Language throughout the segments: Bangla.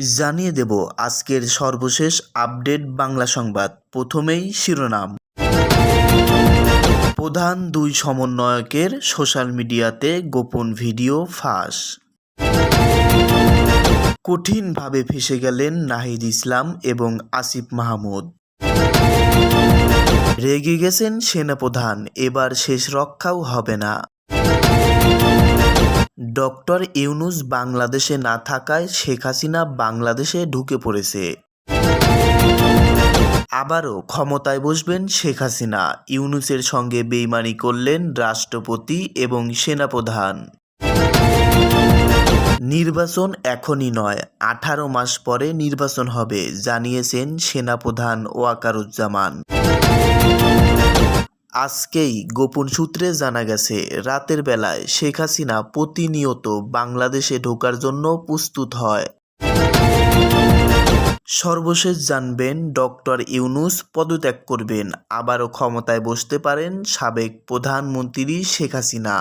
জানিয়ে দেব আজকের সর্বশেষ আপডেট বাংলা সংবাদ। প্রথমেই শিরোনাম। প্রধান দুই সমন্বয়কের সোশ্যাল মিডিয়াতে গোপন ভিডিও ফাঁস। কঠিনভাবে ফেসে গেলেন নাহিদ ইসলাম এবং আসিফ মাহমুদ। রেগে গেছেন সেনাপ্রধান, এবার শেষ রক্ষাও হবে না। ডক্টর ইউনুস বাংলাদেশে না থাকায় শেখ হাসিনা বাংলাদেশে ঢুকে পড়েছে। আবারও ক্ষমতায় বসবেন শেখ হাসিনা। ইউনুসের সঙ্গে বেইমানি করলেন রাষ্ট্রপতি এবং সেনাপ্রধান। নির্বাচন এখনই নয়, আঠারো মাস পরে নির্বাচন হবে, জানিয়েছেন সেনাপ্রধান ওয়াকারুজ্জামান। আজকেই গোপন সূত্রে জানা গেছে, রাতের বেলায় শেখ হাসিনা প্রতিনিয়ত বাংলাদেশে ঢোকার জন্য প্রস্তুত হয়। সর্বশেষ জানবেন, ডক্টর ইউনুস পদত্যাগ করবেন, আবারও ক্ষমতায় বসতে পারেন সাবেক প্রধানমন্ত্রী শেখ হাসিনা।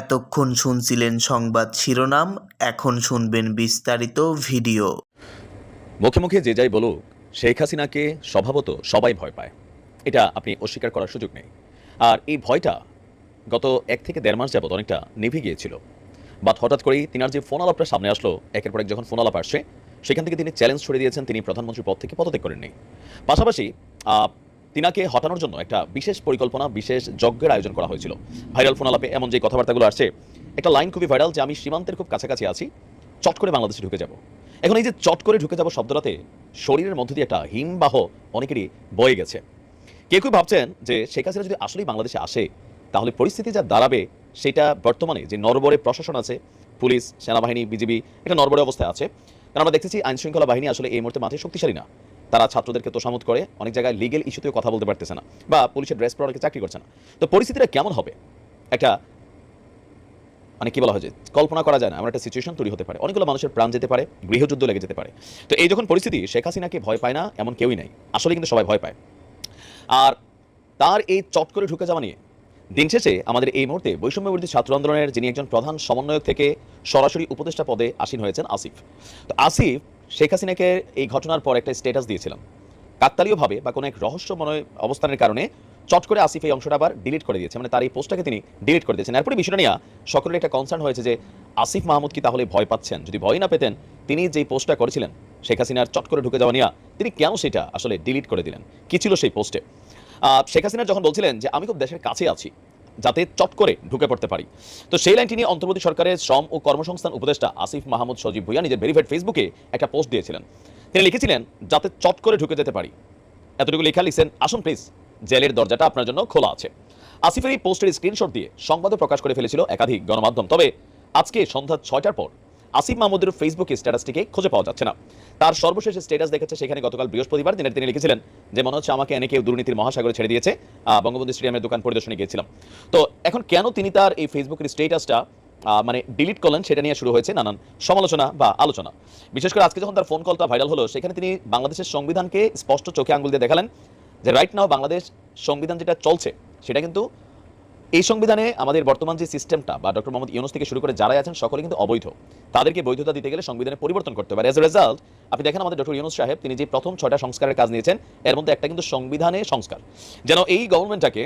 এতক্ষণ শুনছিলেন সংবাদ শিরোনাম, এখন শুনবেন বিস্তারিত ভিডিও। মুখে মুখে যে যাই বলুক, শেখ হাসিনাকে স্বভাবত সবাই ভয় পায়। এটা আপনি অস্বীকার করার সুযোগ নেই। আর এই ভয়টা গত এক থেকে দেড় মাস যাবত অনেকটা নিভে গিয়েছিল। বাট হঠাৎ করেই তিনার যে ফোন আলাপটা সামনে আসলো, একের পর এক যখন ফোন আলাপ আসছে, সেখান থেকে তিনি চ্যালেঞ্জ ছড়িয়ে দিয়েছেন, তিনি প্রধানমন্ত্রীর পদ থেকে পদত্যাগ করেননি। পাশাপাশি তিনাকে হটানোর জন্য একটা বিশেষ পরিকল্পনা, বিশেষ যজ্ঞের আয়োজন করা হয়েছিল। ভাইরাল ফোন আলাপে এমন যে কথাবার্তাগুলো আসছে, একটা লাইন খুবই ভাইরাল যে আমি সীমান্তের খুব কাছাকাছি আছি, চট করে বাংলাদেশে ঢুকে যাব। এখন এই যে চট করে ঢুকে যাব শব্দটাতে, শরীরের মধ্য দিয়ে একটা হিমবাহ অনেকেরই বয়ে গেছে। কেউ কেউ ভাবছেন যে শেখ হাসিনা যদি আসলেই বাংলাদেশে আসে, তাহলে পরিস্থিতি যা দাঁড়াবে সেটা বর্তমানে যে নরবরে প্রশাসন আছে, পুলিশ, সেনাবাহিনী, বিজিবি, এটা নরবরে অবস্থায় আছে। কারণ আমরা দেখতেছি আইন শৃঙ্খলা বাহিনী আসলে এই মুহূর্তে মাঠে শক্তিশালী না। তারা ছাত্রদেরকে তোষামত করে, অনেক জায়গায় লিগেল ইস্যুতেও কথা বলতে পারতেছে না বা পুলিশের ড্রেস পরে অনেকে চাকরি করছে না। তো পরিস্থিতিটা কেমন হবে? একটা মানে কি বলা হয় যে কল্পনা করা যায় না, এমন একটা সিচুয়েশন তৈরি হতে পারে। অনেকগুলো মানুষের প্রাণ যেতে পারে, গৃহযুদ্ধ লেগে যেতে পারে। তো এই যখন পরিস্থিতি, শেখ হাসিনাকে ভয় পায় না, এমন কেউই নাই। আসলে কিন্তু সবাই ভয় পায়। আর তার এই চট করে ঢুকে যাওয়া নিয়ে দিন শেষে আমাদের এই মুহূর্তে বৈষম্যবর্তী ছাত্র আন্দোলনের যিনি একজন প্রধান সমন্বয়ক থেকে সরাসরি উপদেষ্টা পদে আসীন হয়েছেন আসিফ। তো আসিফ, শেখ হাসিনাকে এই ঘটনার পর একটা স্ট্যাটাস দিয়েছিলাম। কাকতালীয়ভাবে বা কোনো এক রহস্যময় অবস্থানের কারণে চট করে আসিফ এই অংশটা আবার ডিলিট করে দিয়েছে। মানে তার এই পোস্টটাকে তিনি ডিলিট করে দিয়েছেন। এরপরে বিষয়টা নিয়ে সকলের একটা কনসার্ন হয়েছে যে আসিফ মাহমুদ কি তাহলে ভয় পাচ্ছেন? যদি ভয় না পেতেন, তিনি যেই পোস্টটা করেছিলেন শেখ হাসিনার চট করে ঢুকে যাওয়া নিয়ে তিনি কেন সেটা আসলে ডিলিট করে দিলেন? কি ছিল সেই পোস্টে শেখ হাসিনা যখন বলছিলেন যে, আমি খুব দেশের কাছে আছি, যাতে চট করে ঢুকে পড়তে পারি। তো সেই লাইনটি নিয়ে অন্তর্বর্তী সরকারের শ্রম ও কর্মসংস্থান উপদেষ্টা আসিফ মাহমুদ সজীব ভুইয়া নিজের ভেরিফাইড ফেসবুকে একটা পোস্ট দিয়েছিলেন। তিনি লিখেছিলেন, যাতে চট করে ঢুকে যেতে পারি। এতটুকু লেখা লিখছেন, আসুন প্লিজ জেলের দরজাটা আপনার জন্য খোলা আছে। আসিফের এই পোস্টের স্ক্রিনশট দিয়ে সংবাদে প্রকাশ করে ফেলেছিল একাধিক গণমাধ্যম। তবে আজকে সন্ধ্যা ছয়টার পর আসিফ মাহমুদের ফেসবুক স্ট্যাটাসটিকে খুঁজে পাওয়া যাচ্ছে না। তার সর্বশেষ স্ট্যাটাস দেখেছে সেখানে গতকাল বৃহস্পতিবার, দিনের তিনি লিখেছিলেন যে, মনে হচ্ছে আমাকে এনে কেউ দুর্নীতির মহাসাগরে ছেড়ে দিয়েছে। বঙ্গবন্ধু স্টেডিয়ামের দোকান পরিদর্শনে গিয়েছিলাম। তো এখন কেন তিনি তার এই ফেসবুকের স্ট্যাটাসটা মানে ডিলিট করলেন সেটা নিয়ে শুরু হয়েছে নানান সমালোচনা বা আলোচনা। বিশেষ করে আজকে যখন তার ফোন কলটা ভাইরাল হলো, সেখানে তিনি বাংলাদেশের সংবিধানকে স্পষ্ট চোখে আঙ্গুল দিয়ে দেখালেন যে রাইট নাও বাংলাদেশ সংবিধান যেটা চলছে, সেটা কিন্তু এই সংবিধানে আমাদের বর্তমান যে সিস্টেমটা, বা ডক্টর মোহাম্মদ ইউনুস থেকে শুরু করে যারাই আছেন, সকলে কিন্তু অবৈধ। তাদেরকে বৈধতা দিতে গেলে সংবিধানে পরিবর্তন করতে পারে এজ এ রেজাল্ট আপনি দেখেন আমাদের ডক্টর ইউনুস সাহেব, তিনি যে প্রথম ছয়টা সংস্কারের কাজ নিয়েছেন, এর মধ্যে একটা কিন্তু সংবিধানে সংস্কার। যেন এই গভর্নমেন্টটাকে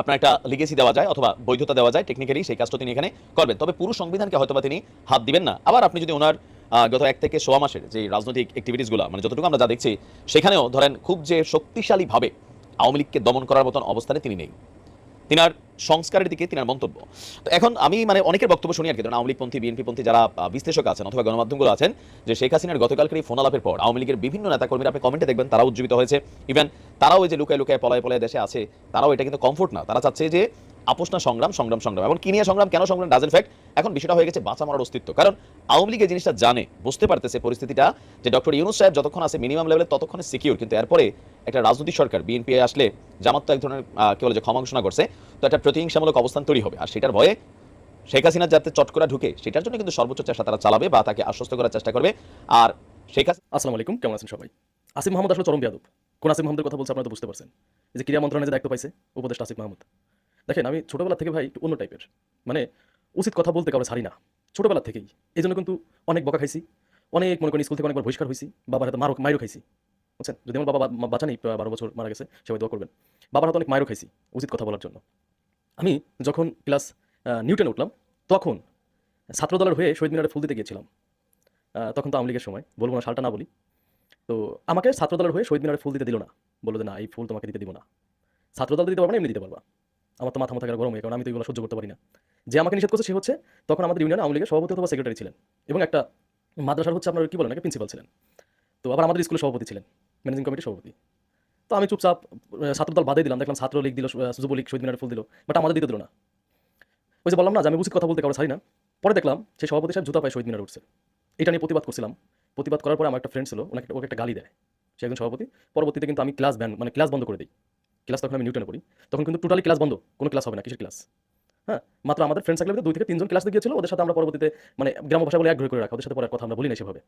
আপনার একটা লিগেসি দেওয়া যায়, অথবা বৈধতা দেওয়া যায় টেকনিক্যালি সেই কাজটা তিনি এখানে করবেন। তবে পুরো সংবিধানকে হয়তোবা তিনি হাত দিবেন না। আবার আপনি যদি ওনার গত এক থেকে সোয়া মাসের যে রাজনৈতিক অ্যাক্টিভিটিসগুলো মানে যতটুকু আমরা যা দেখছি, সেখানেও ধরেন খুব যে শক্তিশালীভাবে আওয়ামী লীগকে দমন করার মতন অবস্থানে তিনি নেই। তিনার সংস্কারের দিকে তিনার মন্তব্য। তো এখন আমি মানে অনেকের বক্তব্য শুনি আর কি আওয়ামী লীগপন্থী বিএনপিপন্থী যারা বিশ্লেষক আছেন অথবা গণমাধ্যমগুলো আছেন, যে শেখ হাসিনার গতকালকের এই ফোন আলাপের পর আওয়ামী লীগের বিভিন্ন নেতাকর্মীরা, আপনি কমেন্টে দেখবেন তারা উজ্জীবিত হয়েছে। ইভেন তারাও যে লুকায় লুকায় পলায় পলায় দেশে আছে, তারাও এটা কিন্তু কমফোর্ট না। তারা চাচ্ছে যে আপোষ না সংগ্রাম সংগ্রাম সংগ্রাম। এখন কি নিয়ে সংগ্রাম? কেন সংগ্রাম? ডাজেন ফ্যাক্ট এখন বিষয়টা হয়ে গেছে বাঁচা মরার অস্তিত্ব। কারণ আওয়ামী লীগ জিনিসটা জানে, বুঝতে পারতেছে পরিস্থিতিটা যে ডক্টর ইউনুস সাহেব যতক্ষণ আছে মিনিমাম লেভেলে ততক্ষণে সিকিউর কিন্তু এরপরে একটা রাজনৈতিক সরকার বিএনপি আসলে জামাত তো এক ধরনের কি বলে যে ক্ষমা ঘোষণা করছে, তো একটা প্রতিহিংসামূলক অবস্থান তৈরি হবে। আর সেটার ভয়ে শেখ হাসিনা যাতে চট করে ঢুকে, সেটার জন্য কিন্তু সর্বোচ্চ চেষ্টা তারা চালাবে বা তাকে আশ্বস্ত করার চেষ্টা করবে। আর শেখ হাসিনা আসসালামু আলাইকুম, কেমন আছেন সবাই? আসিফ মাহমুদ আসলে চরম বিয়াদব। কোন আসিফ মাহমুদের কথা বলছে আপনারা তো বুঝতে পারছেন। যে ক্রীড়া মন্ত্রণালয়ে যে দায়িত্ব পাইছে, উপদেষ্টা আসিফ মাহমুদ। দেখেন আমি ছোটবেলা থেকে ভাই একটু অন্য টাইপের। মানে উচিত কথা বলতে কাউকে ছাড়ি না। ছোটোবেলা থেকেই। এই জন্য কিন্তু অনেক বকা খাইছি। অনেক মনে করেন স্কুল থেকে অনেকবার বহিষ্কার হয়েছি বাবার হাতে মারও মাইরও খাইছি। বুঝছেন? যদি আমার বাবা বাঁচা নেই বারো বছর মারা গেছে, সবাই দোয়া করবেন। বাবার হাতে অনেক মাইরও খাইছি, উচিত কথা বলার জন্য। আমি যখন ক্লাস নিউটনে উঠলাম, তখন ছাত্রদলের হয়ে শহীদ মিনারে ফুল দিতে গিয়েছিলাম। তখন তো আওয়ামী লীগের সময়। বলব না সালটা না বলি। তো আমাকে ছাত্রদলের হয়ে শহীদ মিনারে ফুল দিতে দিল না। বলল যে, না, এই ফুল তোমাকে দিতে দিব না। ছাত্রদল দিতে পারব না, এমনি দিতে পারবা। আমার তো মাথা মাথা গরম হয়ে কারণ আমি তো এগুলো সহ্য করতে পারি না। যে আমাকে নিষেধ করছে সে হচ্ছে তখন আমাদের ইউনিয়নে আওয়ামী লীগের সভাপতি অথবা সেক্রেটারি ছিলেন এবং একটা মাদ্রাসার হচ্ছে আপনার কি বলেন, একটা প্রিন্সিপাল ছিলেন। তো আবার আমাদের স্কুলের সভাপতি ছিলেন ম্যানেজিং কমিটির সভাপতি। তো আমি চুপচাপ ছাত্রদল বাদে দিলাম, দেখলাম ছাত্র লীগ দিল যুবলীগ শহীদ মিনারে ফুল দিল বাট আমাদের দিতে দিল না। ওই যে বললাম না যে আমি উচিত কথা বলতে কারও ছাড়ি না। পরে দেখলাম সেই সভাপতি সাহেব জুতা পায়ে শহীদ মিনারে উঠছে। এটা নিয়ে প্রতিবাদ করছিলাম। প্রতিবাদ করার পরে আমার একটা ফ্রেন্ড ছিল, ওনাকে, ওকে একটা গালি দেয়। সে একজন সভাপতি। পরবর্তীতে কিন্তু আমি ক্লাস ব্যান মানে ক্লাস বন্ধ করে দিই। ক্লাস তখন আমি নিউটনে পড়ি, তখন কিন্তু টোটালি ক্লাস বন্ধ, কোনো ক্লাস হবে না, কিসের ক্লাস হ্যাঁ মাত্র আমাদের ফ্রেন্ড সার্কেলের দুই থেকে তিনজন ক্লাস গিয়েছিল ওদের সাথে আমরা পরবর্তীতে মানে গ্রাম ভাষা বলে ঘরে করে রাখা, ওদের সাথে পরে কথা আমরা বলি না সেভাবে।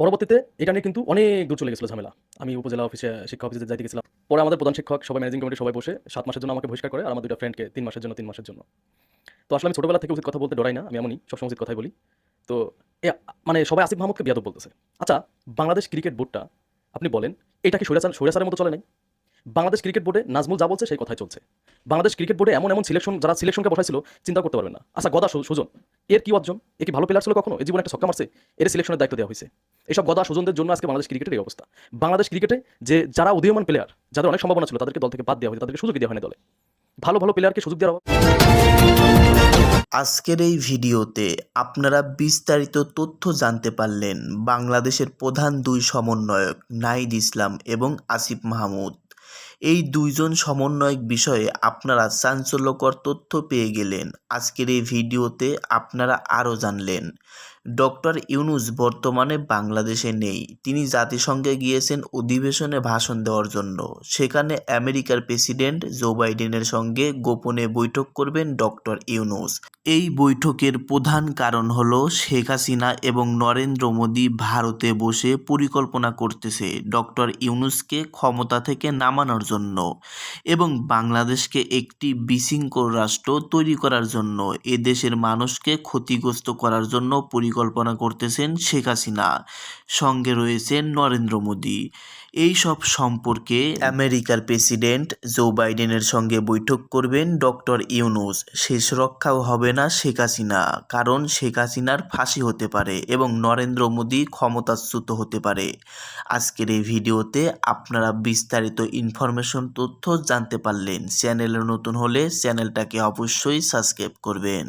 পরবর্তীতে এটা নিয়ে কিন্তু অনেক দূর চলে গেছিল ঝামেলা। আমি উপজেলা অফিসে শিক্ষা অফিসে যাইতে গেছিলাম। পরে আমাদের প্রধান শিক্ষক সবাই ম্যানেজিং কমিটি সবাই বসে সাত মাসের জন্য আমাকে বহিষ্কার করে আর আমার দুটো ফ্রেন্ডকে তিন মাসের জন্য, তিন মাসের জন্য। তো আসলে আমি ছোটবেলা থেকে উচিত কথা বলতে ডরাই না, আমি এমনই সবসময় উচিত কথাই বলি। তো এ মানে সবাই আসিফ মাহমুদকে বিয়াদব বলতেছে। আচ্ছা বাংলাদেশ ক্রিকেট বোর্ডটা আপনি বলেন এটা কি সৈরাচার সৈরাচারের মতো চলে নাই? বাংলাদেশ ক্রিকেট বোর্ডে নাজমুল যা বলছে সেই কথাই চলছে। বাংলাদেশ ক্রিকেট বোর্ডে এমন এমন সিলেকশন যারা সিলেকশনকে বসাইছিল, চিন্তা করতে পারবেন না। আচ্ছা গদা সুজন, এর কি অর্জন? এ কি ভালো প্লেয়ার ছিল কখনো? এই জীবনে একটা ছক্কা মারছে, এর সিলেকশনের দায়িত্ব দেওয়া হয়েছে। এইসব গদা সুজনদের জন্য আজকে বাংলাদেশ ক্রিকেটের এই অবস্থা। বাংলাদেশ ক্রিকেটে যে যারা উদীয়মান প্লেয়ার যাদের অনেক সম্ভাবনা ছিল, তাদেরকে দল থেকে বাদ দেওয়া হয়েছে, তাদেরকে সুযোগ দেওয়া হয়নি দলে। ভালো ভালো প্লেয়ারকে সুযোগ দেওয়া আজকের এই ভিডিওতে আপনারা বিস্তারিত তথ্য জানতে পারলেন বাংলাদেশের প্রধান দুই সমন্বয়ক নাহিদ ইসলাম এবং আসিফ মাহমুদ। এই দুইজন সমন্বয়ক বিষয়ে আপনারা চাঞ্চল্যকর তথ্য পেয়ে গেলেন। আজকের এই ভিডিওতে আপনারা আরও জানলেন। ডক্টর ইউনুস বর্তমানে বাংলাদেশে নেই। তিনি জাতিসংঘে গিয়েছেন অধিবেশনে ভাষণ দেওয়ার জন্য। সেখানে আমেরিকার প্রেসিডেন্ট জো বাইডেনের সঙ্গে গোপনে বৈঠক করবেন ডক্টর ইউনুস। এই বৈঠকের প্রধান কারণ হল শেখ হাসিনা এবং নরেন্দ্র মোদী ভারতে বসে পরিকল্পনা করতেছে ডক্টর ইউনুসকে ক্ষমতা থেকে নামানোর জন্য এবং বাংলাদেশকে একটি বিশৃঙ্খল রাষ্ট্র তৈরি করার জন্য, এ দেশের মানুষকে ক্ষতিগ্রস্ত করার জন্য পরিকল্পনা করতেছেন শেখ হাসিনা। সঙ্গে রয়েছেন নরেন্দ্র মোদী। এই সব সম্পর্কে আমেরিকার প্রেসিডেন্ট জো বাইডেনের সঙ্গে বৈঠক করবেন ডক্টর ইউনুস। শেষ রক্ষাও হবে না শেখ হাসিনা, কারণ শেখ হাসিনার ফাঁসি হতে পারে এবং নরেন্দ্র মোদী ক্ষমতাচ্যুত হতে পারে। আজকের এই ভিডিওতে আপনারা বিস্তারিত ইনফরমেশন তথ্য জানতে পারলেন। চ্যানেলে নতুন হলে চ্যানেলটাকে অবশ্যই সাবস্ক্রাইব করবেন।